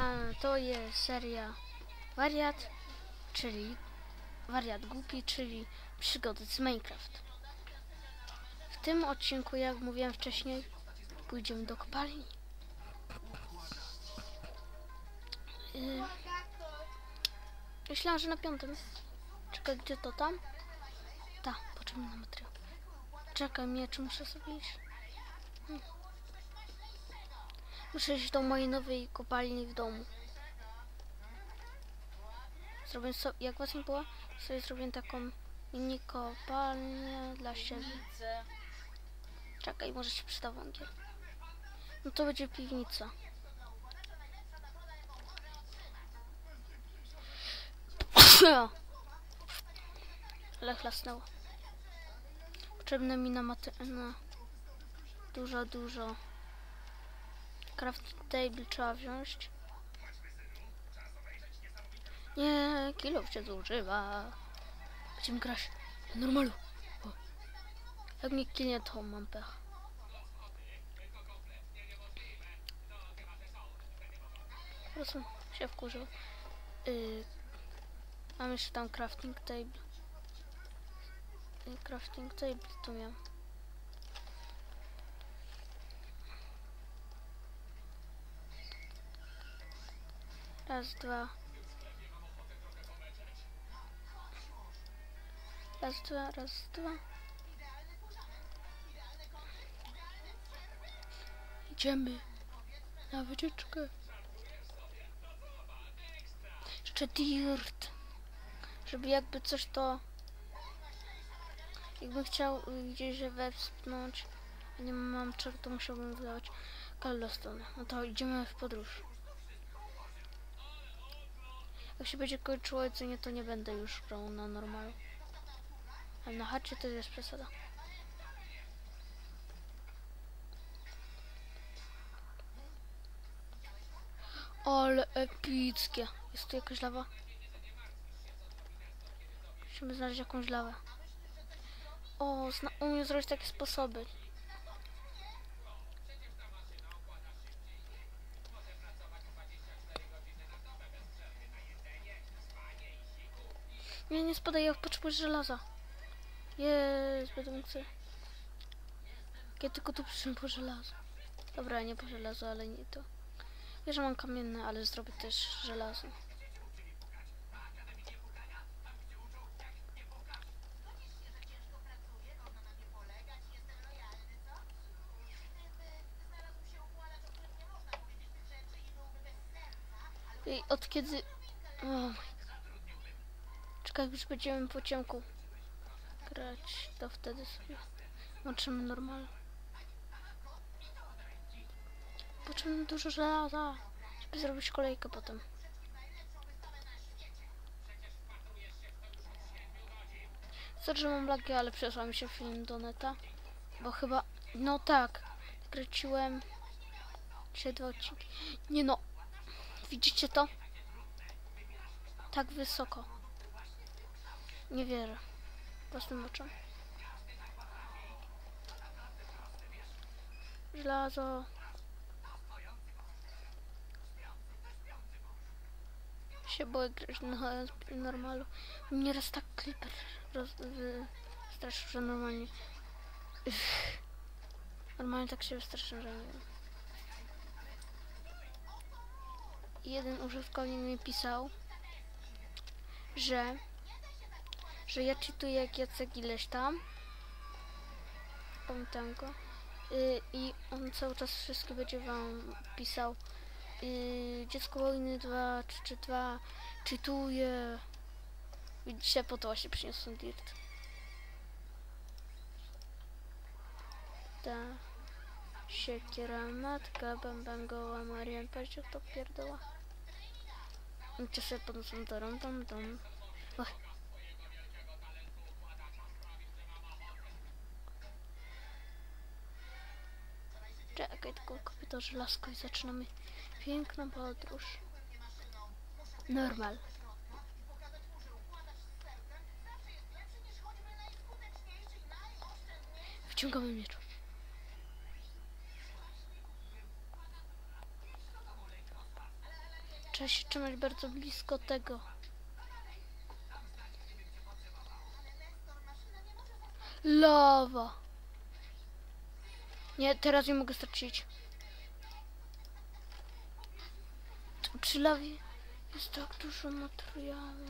A to jest seria Wariat, czyli Wariat Głupi, czyli przygody z Minecraft. W tym odcinku, jak mówiłem wcześniej, pójdziemy do kopalni. Yy, myślałam, że na piątym. Czekaj, gdzie to tam? Ta, na materiał. Czekaj, miecz muszę sobie iść. Hmm. Muszę iść do mojej nowej kopalni w domu. Zrobię sobie, jak was nie było, sobie zrobię taką mini kopalnię dla siebie. Czekaj, może się przyda węgiel. No to będzie piwnica. Ale chlasnęło. Potrzebne mi na na dużo, dużo. Craft table trzeba wziąć. Nie, kilo się zużywa. Będziemy grać na normalu. O. Jak mnie kinie, to mam pech. Po prostu się wkurzył. Yy, mam jeszcze tam crafting table. Yy, crafting table tu miałem. Raz, dwa. Raz, dwa, raz, dwa. Idziemy na wycieczkę. Jeszcze dirt. Żeby jakby coś to... Jakbym chciał gdzieś wespnąć, a nie mam to musiałbym wydawać cobblestone. No to idziemy w podróż. Jak się będzie kończyło jedzenie, to nie będę już grał na normalu. Ale na chacie to jest przesada. Ale epickie. Jest tu jakaś lawa? Musimy znaleźć jakąś lawę. O, zna umiem zrobić takie sposoby. Nie, spadaj, ja potrzebuję żelaza. Jest, będę chcę. Ja tylko tu przyszedłem po żelazo. Dobra, nie po żelazo, ale nie to. Wiesz, że mam kamienne, ale zrobię też żelazo. I od kiedy... O Czekaj, jak już będziemy po ciemku grać, to wtedy sobie włączymy normalnie. Potrzebujemy dużo żelaza, żeby zrobić kolejkę potem. Sorry, że mam lagi, ale przesłał mi się film do neta. Bo chyba, no tak, kręciłem dzisiaj dwa odcinki. Nie no, widzicie to? Tak wysoko. Nie wierzę. Własnym oczom. Żelazo. Się boję grać na normalu. Mnie raz tak creeper roz, straszył, że normalnie... Normalnie tak się wystraszyłem, że nie wiem. Jeden użytkownik mi pisał, że że ja czytuję jak Jacek ileś tam. Pamiętam go. Y, I on cały czas wszystko będzie wam pisał. Y, Dziecko wojny 2, czy, czy 2, czytuje. Widzicie, po to właśnie przyniosłem dirt. Ta siekiera matka, bam goła, Marian, patrzcie to pierdoła. Cię sobie podnoszą dom, dom, dom. Och. Czekaj, tylko kupię to żelazko i zaczynamy piękną podróż. Normal. Wciągamy miecz. Trzeba się trzymać bardzo blisko tego. Lawa. Nie, teraz nie mogę stracić. Tu Przy lawie jest tak dużo materiału.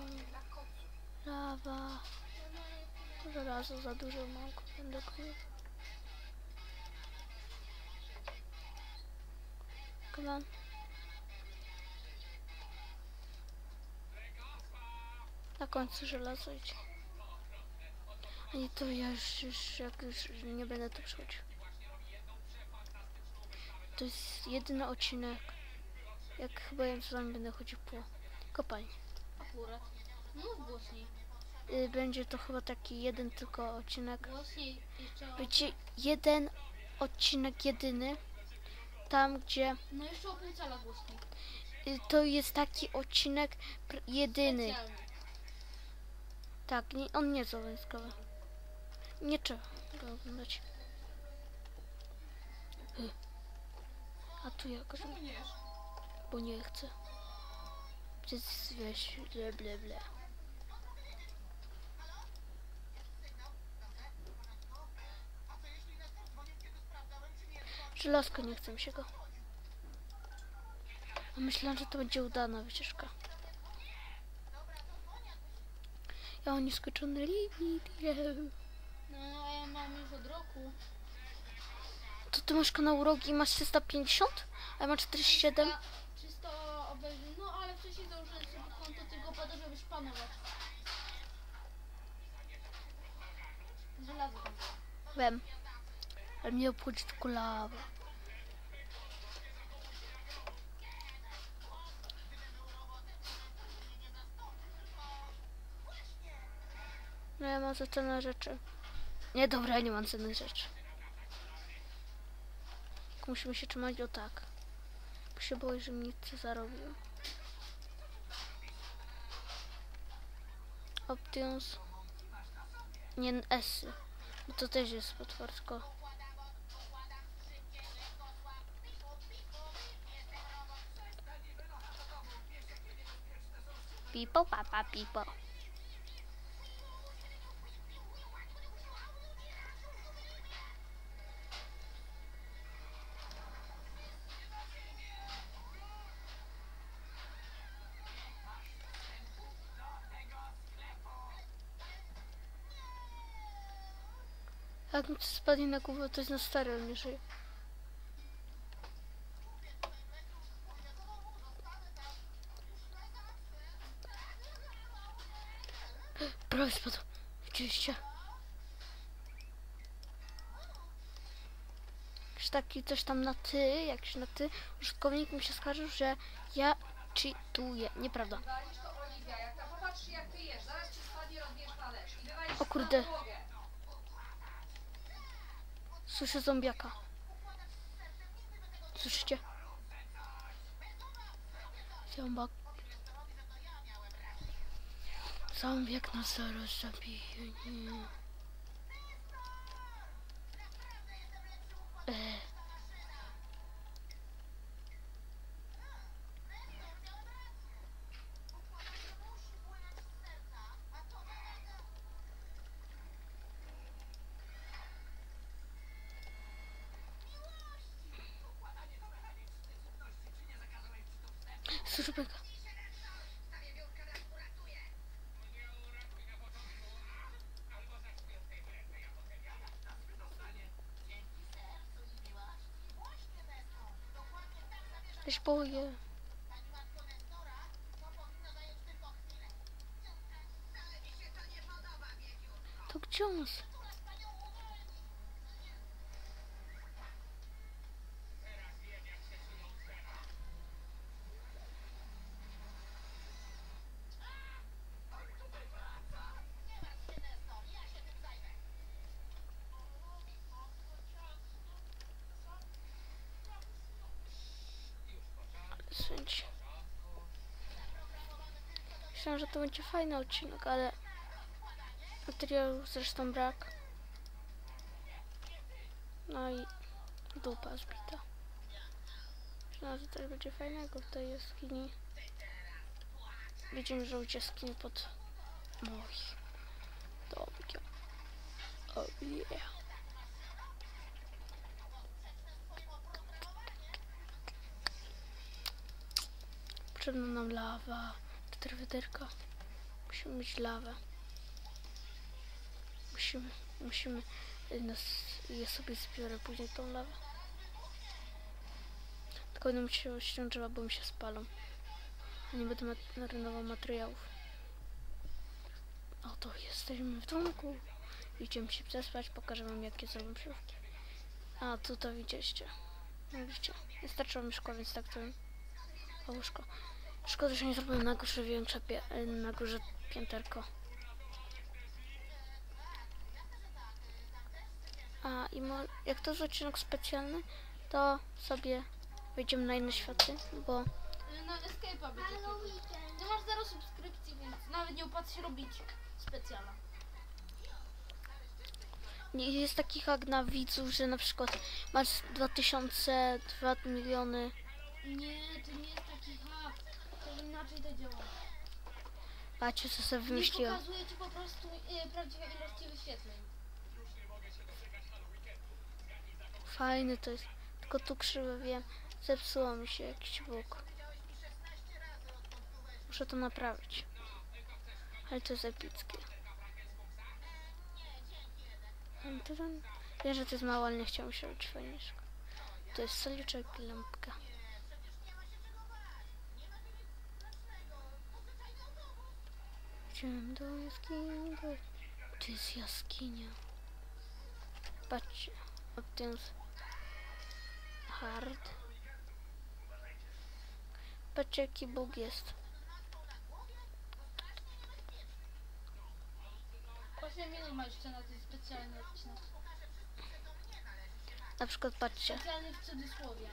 Lawa. Żelazo za dużo mam. Będę. Come on. Na końcu żelazo idzie. A nie to ja już, już jak już nie będę to przechodził. To jest jedyny odcinek. Jak chyba ja z wami będę chodził po kopalni. Akurat. Mów głośniej. Y, Będzie to chyba taki jeden tylko odcinek. Głośniej jeszcze o... Będzie jeden odcinek jedyny. Tam gdzie No jeszcze o głośniej. y, to jest taki odcinek jedyny. Specjalny. Tak, nie, on nie jest obowiązkowy. Nie trzeba go oglądać. Y. A tu jakoś, Czemu nie jesz? bo nie chcę. Przecież wiesz, ble ble ble. Żelazko, nie chcę mi się go. A myślałam, że to będzie udana wycieczka. Ja mam nieskończony limit. yeah. No, a ja mam już od roku. Ty masz kanał Rogi i masz 350? A ja mam 47? Czysto obejrzeń. No, ale wcześniej założyłem sobie konto tylko po to, żeby szpanować. Żelazo tam było. Wiem. Ale mnie obchodzi tylko lawa. No ja mam za cenne rzeczy. Nie, dobra, ja nie mam cennych rzeczy. Musimy się trzymać o tak. Bo się boję, że mi nic zarobił. Options. Nie S. No to też jest potworsko. Pipo, papa, pipo. Jak mi to spadnie na głowę, to jest na stary, on nie żyje. Prawie spadł. Widzieliście? Jakiś taki coś tam na ty, jakiś na ty, użytkownik mi się skarżył, że ja cheatuję. Nieprawda. Wywalisz to Oliwia, jak ta popatrz jak ty jesz, zaraz ci spadnie rozbierz talerz i wywalisz O kurde. na podłogę. Słyszę zombiaka. Słyszycie? Zombak. Zombiak nas zaraz zabije, nie. E. Beka. Ja się boję. To gdzie on jest? Myślałem, że to będzie fajny odcinek, ale materiału zresztą brak. No i dupa zbita. Myślałem, że coś będzie fajnego w tej jaskini. widzimy, że uciesknie pod moim domkiem. Oh yeah. Potrzebna nam lawa. Cztery. Musimy mieć lawę. Musimy, musimy nas, je sobie zbiorę później tą lawę. Tylko będę musiał ściąć drzewa, bo mi się spalą. A nie będę marnował materiałów. Oto jesteśmy w domku. Idziemy się przespać, pokażę wam jakie są przyrówki. A, tu to widzieliście. No widzicie, wystarczyło mi szkło, więc tak to łóżko. Szkoda, że nie zrobiłem na górze większe, pie- y, na górze pięterko. A i jak to jest odcinek specjalny, to sobie wejdziemy na inne światy, bo Na Escape'a będzie. Ty masz zero subskrypcji, więc nawet nie opłaca się robić specjala. nie jest taki hak na widzów, że na przykład masz 2000, 2 miliony. Nie, to nie jest taki hak. Inaczej to działa. Patrzcie, co sobie Nie wymyśliłam. pokazuje ci po prostu y, prawdziwe ilości wyświetleń. Fajny to jest. Tylko tu krzywe wiem. Zepsuło mi się jakiś bóg. Muszę to naprawić. Ale to jest epickie. Wiem, że to jest mało, ale nie chciałam się robić fajniejszego. To jest soliczek i lampka. Idziemy do jaskini. Do... To jest jaskinia. Patrzcie. O, to jest hard. Patrzcie jaki bóg jest. 8 minut ma jeszcze na ten specjalny odcinek. Na przykład patrzcie. Specjalny w cudzysłowie.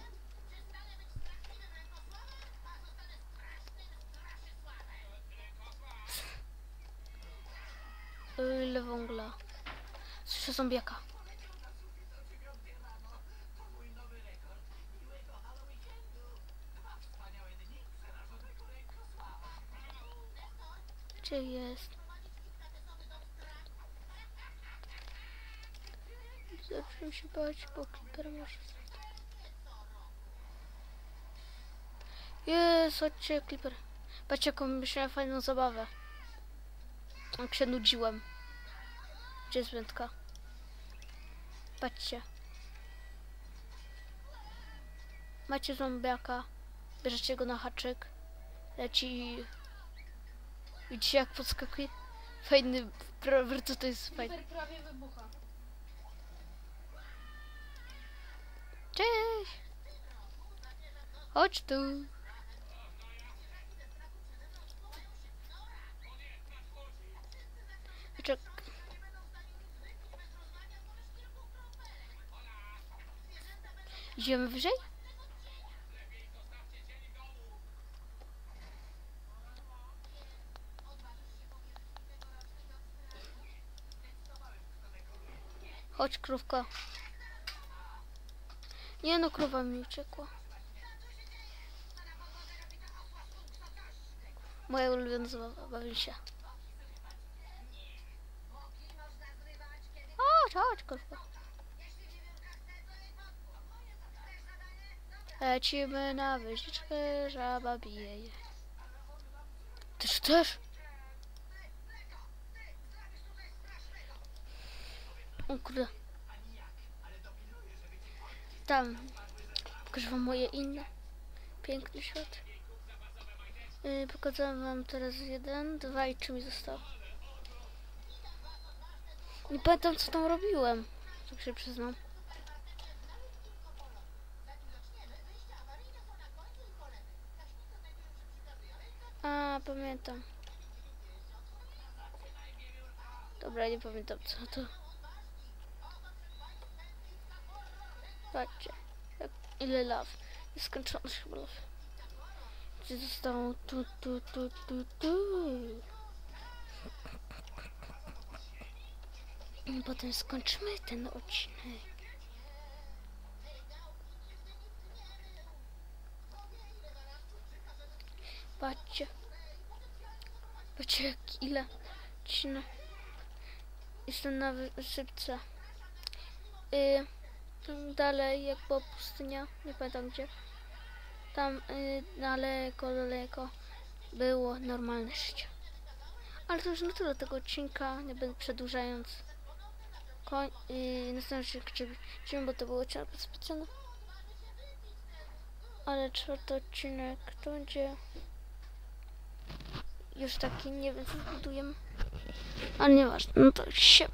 Ile węgla. Słyszę zombiaka. Gdzie jest? Zacząłem się bać, bo Creeper może... Jest, chodźcie, Creeper. Patrzcie, jaką myślałem fajną zabawę. Jak się nudziłem. Gdzie jest wędka? Patrzcie. Macie zombiaka. Bierzecie go na haczyk. Leci. Widzicie jak podskakuje? Fajny co to jest fajny. Super prawie wybucha. Cześć! Chodź tu. Idziemy wyżej? Chodź, krówko. Nie no, krowa mi uciekła. Moja ulubiona zabawa, się. Chodź, chodź, krówko. Lecimy na wycieczkę, żaba bije je. Też, też. O kurde. Tam. Pokażę wam moje inne. Piękny świat. Yy, pokazałem wam teraz jeden, dwa i trzy mi zostało. Nie pamiętam co tam robiłem. Tak się przyznam. A, pamiętam. Dobra, nie pamiętam co to. Patrzcie, jak, ile law. Nieskończoność chyba law. Gdzie zostało tu, tu, tu, tu, tu. I potem skończymy ten odcinek. Patrzcie. Wiecie jak ile? Cina. Jestem na wysypce. Y, tam dalej, jak była pustynia, nie pamiętam gdzie. Tam y, daleko, daleko było normalne życie. Ale to już na tyle tego odcinka, nie będę przedłużając. Koń, yy, następny odcinek, bo to było ciągle specjalne. Ale czwarty odcinek to będzie już taki, nie wiem, co zbudujemy. Ale nieważne, no to się.